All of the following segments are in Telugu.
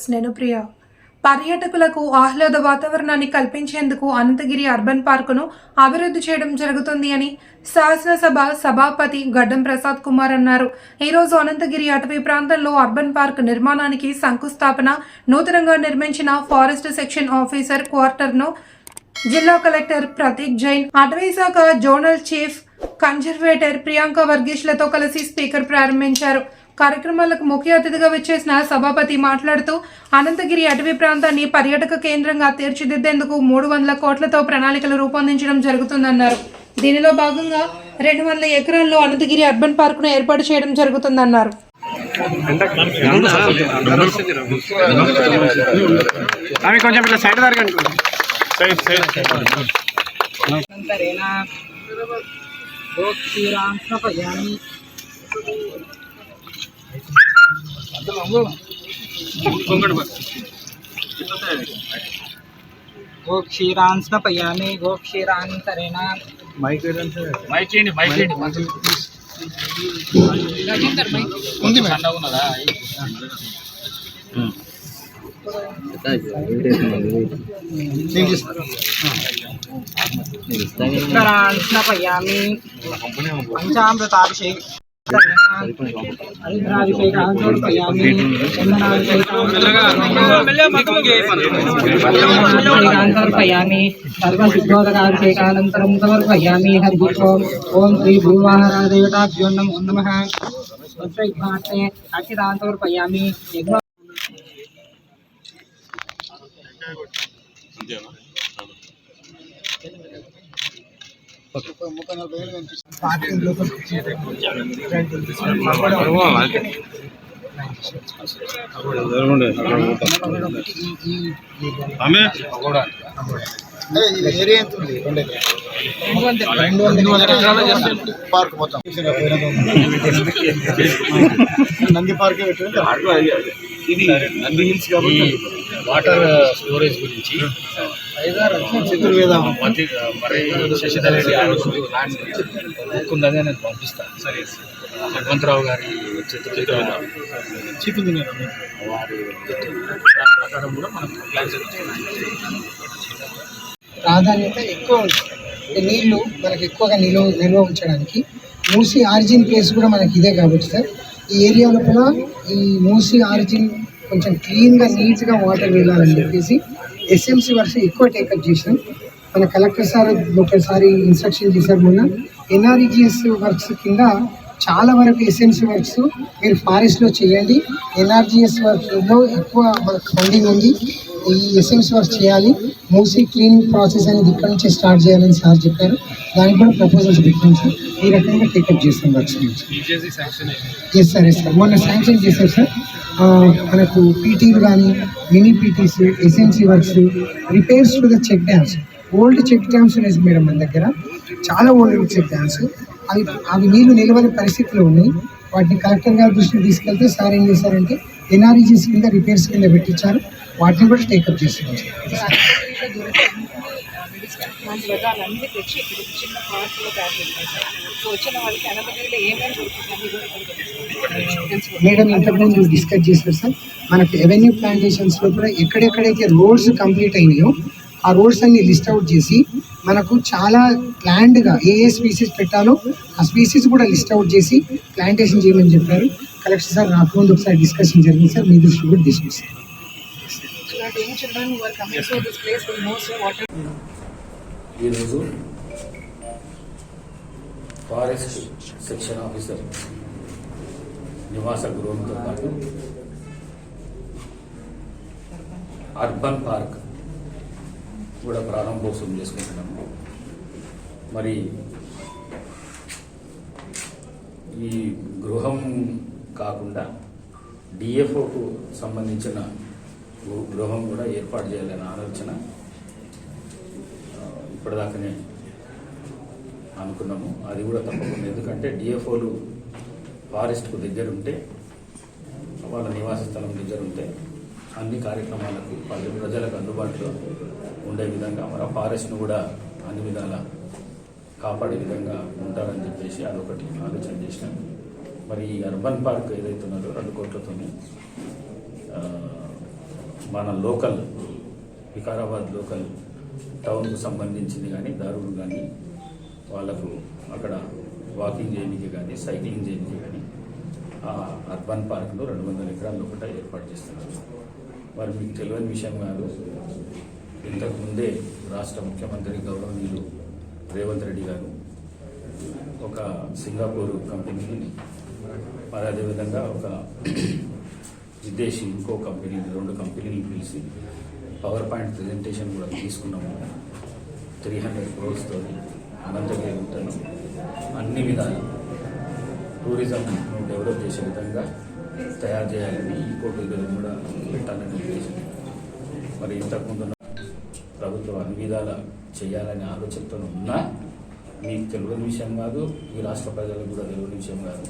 బాక్స్ నేను ప్రియ. పర్యాటకులకు ఆహ్లాద వాతావరణాన్ని కల్పించేందుకు అనంతగిరి అర్బన్ పార్కును అభివృద్ధి చేయడం జరుగుతుంది అని శాసనసభ సభాపతి గడ్డం ప్రసాద్ కుమార్ అన్నారు. ఈరోజు అనంతగిరి అటవీ ప్రాంతంలో అర్బన్ పార్క్ నిర్మాణానికి శంకుస్థాపన నూతనంగా నిర్మించిన ఫారెస్ట్ సెక్షన్ ఆఫీసర్ క్వార్టర్ను జిల్లా కలెక్టర్ ప్రతీక్ జైన్ అటవీ శాఖ జోనల్ చీఫ్ కన్జర్వేటర్ ప్రియాంక వర్గీష్లతో కలిసి స్పీకర్ ప్రారంభించారు. కార్యక్రమాలకు ముఖ్య అతిథిగా వచ్చేసిన సభాపతి మాట్లాడుతూ అనంతగిరి అటవీ ప్రాంతాన్ని పర్యాటక కేంద్రంగా తీర్చిదిద్దేందుకు మూడు వందల కోట్లతో ప్రణాళికలు రూపొందించడం జరుగుతుందన్నారు. దీనిలో భాగంగా రెండు వందల ఎకరాల్లో అనంతగిరి అర్బన్ పార్కును ఏర్పాటు చేయడం జరుగుతుందన్నారు. గోక్షీరాన్స్న పయ్యామి గోక్షీరాంతరేణ మైక్ మైక్ చేయండి మైక్ చేయండి పంచామృతాభిషేక్ समर्पयामि सर्वसिद्धोदकाभिषेकानन्तरं समर्पयामि हरिः ओम् श्री भूवाहरादेवताभ्यो नमो కనిపిస్తుంది పార్కింగ్ లోపల ఏరియా రెండు పార్క్ నంది పార్కే ఇది నంది హిల్స్ వాటర్ స్టోరేజ్ గురించి మతి మరి శశిధర్ రెడ్డి గారు ల్యాండ్ బుక్ ఉందని నేను పంపిస్తాను సరే. హనుమంతరావు గారి చిత్ర చీఫ్ ఇంజనీర్ వారి ప్రకారం కూడా మనం ప్లాన్ చేస్తాం ప్రాధాన్యత ఎక్కువ ఉంటుంది. అంటే నీళ్ళు మనకి ఎక్కువగా నిల్వ నిల్వ ఉంచడానికి. మూసి ఆరిజిన్ ప్లేస్ కూడా మనకి ఇదే కాబట్టి సార్. ఈ ఏరియా లోపల ఈ మూసి ఆరిజిన్ కొంచెం క్లీన్గా నీట్గా వాటర్ వెళ్ళాలని చెప్పేసి ఎస్ఎంసీ వర్క్స్ ఎక్కువ టేకప్ చేసినాం మన కలెక్టర్ సార్ ఒకసారి ఇన్స్ట్రక్షన్ చేశారు మొన్న. ఎన్ఆర్ఈజిఎస్ వర్క్స్ కింద చాలా వరకు ఎస్ఎంసీ వర్క్స్ మీరు ఫారెస్ట్లో చేయండి. ఎన్ఆర్జిఎస్ వర్క్లో ఎక్కువ ఫండింగ్ ఉంది. ఈ ఎస్ఎంసీ వర్క్ చేయాలి. మూసీ క్లీన్ ప్రాసెస్ అనేది ఇక్కడ నుంచి స్టార్ట్ చేయాలని సార్ చెప్పారు. దానికి కూడా ప్రపోజల్స్ పెట్టాం సార్. ఈ రకంగా టేకప్ చేస్తాం వర్క్స్ నుంచి ఎస్ సార్ ఎస్ సార్ మొన్న శాంక్షన్ చేశారు సార్ మనకు పీటీలు కానీ mini PTs SNC works repairs to the check dams old check dams ఉన్నాయి మేడం మన దగ్గర. చాలా ఓల్డ్ చెక్ డ్యామ్స్ అవి అవి నీళ్ళు నిలవని పరిస్థితిలో ఉన్నాయి వాటిని కలెక్టర్ గారి దృష్టికి తీసుకెళ్తే సార్ ఏం చేశారంటే ఎన్ఆర్ఈజీస్ కింద రిపేర్స్ కింద పెట్టించారు. వాటిని కూడా టేకప్ చేస్తున్నాం. మేడం ఇంతకుముందు డిస్కస్ చేశారు సార్ మనకు ఎవెన్యూ ప్లాంటేషన్స్లో కూడా ఎక్కడెక్కడైతే రోడ్స్ కంప్లీట్ అయినాయో ఆ రోడ్స్ అన్ని లిస్ట్ అవుట్ చేసి మనకు చాలా ప్లాండ్గా ఏ ఏ స్పీసీస్ పెట్టాలో ఆ స్పీసీస్ కూడా లిస్ట్ అవుట్ చేసి ప్లాంటేషన్ చేయమని చెప్పారు. కలెక్టర్ సార్ రాకముందు ఒకసారి డిస్కషన్ జరిగింది సార్. మీ దృష్టి కూడా తీసుకొస్తారు ఈరోజు ఫారెస్ట్ సెక్షన్ ఆఫీసర్ నివాస గృహంతో పాటు అర్బన్ పార్క్ కూడా ప్రారంభోత్సవం చేసుకుంటున్నాము. మరి ఈ గృహం కాకుండా డిఎఫ్ఓకు సంబంధించిన గృహం కూడా ఏర్పాటు చేయాలనే ఆలోచన ఇప్పటిదాకానే అనుకున్నాము. అది కూడా తప్పకుండా. ఎందుకంటే డిఎఫ్ఓలు ఫారెస్ట్కు దగ్గర ఉంటే వాళ్ళ నివాస స్థలం దగ్గర ఉంటే అన్ని కార్యక్రమాలకు పల్లె ప్రజలకు అందుబాటులో ఉండే విధంగా మన ఫారెస్ట్ను కూడా అన్ని విధాల కాపాడే విధంగా ఉంటారని చెప్పేసి అదొకటి ఆలోచన చేసినాం. మరి ఈ అర్బన్ పార్క్ ఏదైతే ఉన్నదో రెండు కోట్లతో మన లోకల్ వికారాబాద్ లోకల్ టౌన్కు సంబంధించింది కానీ దారులు కానీ వాళ్ళకు అక్కడ వాకింగ్ చేయడానికి కానీ సైక్లింగ్ చేయడానికి కానీ అర్బన్ పార్క్లో రెండు వందల ఎకరాలు ఒకట ఏర్పాటు చేస్తున్నారు. మరి మీకు తెలియని విషయం కాదు. ఇంతకుముందే రాష్ట్ర ముఖ్యమంత్రి గౌరవనీయులు రేవంత్ రెడ్డి గారు ఒక సింగపూర్ కంపెనీని మరి అదేవిధంగా ఒక విదేశీ ఇంకో కంపెనీ రెండు కంపెనీలు పిలిచి పవర్ పాయింట్ ప్రజెంటేషన్ కూడా తీసుకున్నాము. త్రీ హండ్రెడ్ క్రోర్స్తో అనంతగిరి ఉంటాను అన్ని విధాలు టూరిజంను డెవలప్ చేసే విధంగా తయారు చేయాలని ఈ కోటి కూడా పెట్టాలని ఉద్దేశం. మరి ఇంతకుముందు ప్రభుత్వం అన్ని విధాల చేయాలనే ఆలోచనతో ఉన్నా మీకు తెలియని విషయం కాదు ఈ రాష్ట్ర ప్రజలకు కూడా తెలియని విషయం కాదు.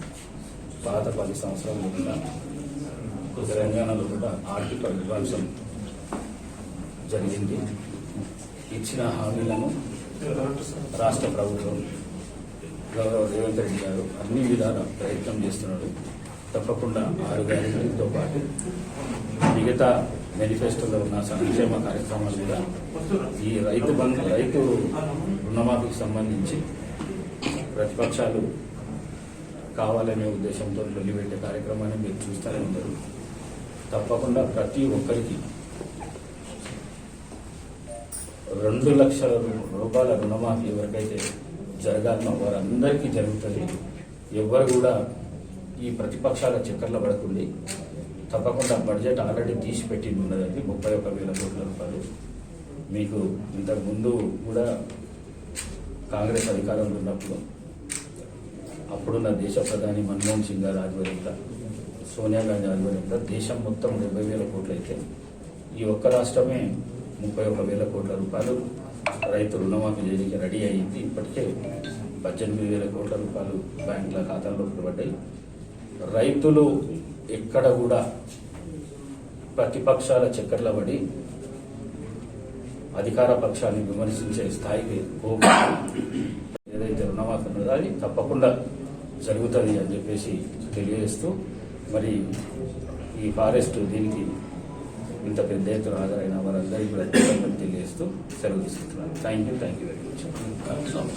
పాత పది సంవత్సరాలు కూడా తెలంగాణలో కూడా ఆర్థిక విధ్వంసం జరిగింది. ఇచ్చిన హామీలను రాష్ట్ర ప్రభుత్వం గౌరవ రేవంత్ రెడ్డి గారు అన్ని విధాల ప్రయత్నం చేస్తున్నాడు. తప్పకుండా ఆరు గ్యారెంటీలతో పాటు మిగతా మేనిఫెస్టోలో ఉన్న సంక్షేమ కార్యక్రమాలు కూడా ఈ రైతు బంధు రైతు రుణమాఫీకి సంబంధించి ప్రతిపక్షాలు కావాలనే ఉద్దేశంతో వెళ్ళిపెట్టే కార్యక్రమాన్ని మీరు చూస్తూనే ఉన్నారు. తప్పకుండా ప్రతి ఒక్కరికి రెండు లక్షల రూపాయల రుణమాఫీ ఎవరికైతే జరగాలన్న వారందరికీ జరుగుతుంది. ఎవ్వరు కూడా ఈ ప్రతిపక్షాల చక్కర్లో పడకుండి తప్పకుండా బడ్జెట్ ఆల్రెడీ తీసి పెట్టి ఉన్నదండి ముప్పై ఒక వేల కోట్ల రూపాయలు. మీకు ఇంతకు ముందు కూడా కాంగ్రెస్ అధికారంలో ఉన్నప్పుడు అప్పుడున్న దేశ ప్రధాని మన్మోహన్ సింగ్ గారి ఆధ్వర్యంలో సోనియా గాంధీ ఆధ్వర్యంలో దేశం మొత్తం డెబ్బై వేల కోట్లు అయితే ఈ ఒక్క రాష్ట్రమే ముప్పై ఒక వేల కోట్ల రూపాయలు రైతు రుణమాఫీ చేయడానికి రెడీ అయ్యింది ఇప్పటికే పద్దెనిమిది వేల కోట్ల రూపాయలు బ్యాంకుల ఖాతాల్లో పడ్డాయి రైతులు ఎక్కడ కూడా ప్రతిపక్షాల చక్కర్ల పడి అధికార పక్షాన్ని విమర్శించే స్థాయికి ఏదైతే రుణమాఫీ ఉన్నదో అది తప్పకుండా జరుగుతుంది అని చెప్పేసి తెలియజేస్తూ మరి ఈ ఫారెస్ట్ దీనికి ఇంత పెద్ద ఎత్తున హాజరైన వారందరికీ కూడా తెలియజేస్తూ సెలవు తీసుకుంటున్నాను thank you thank you very much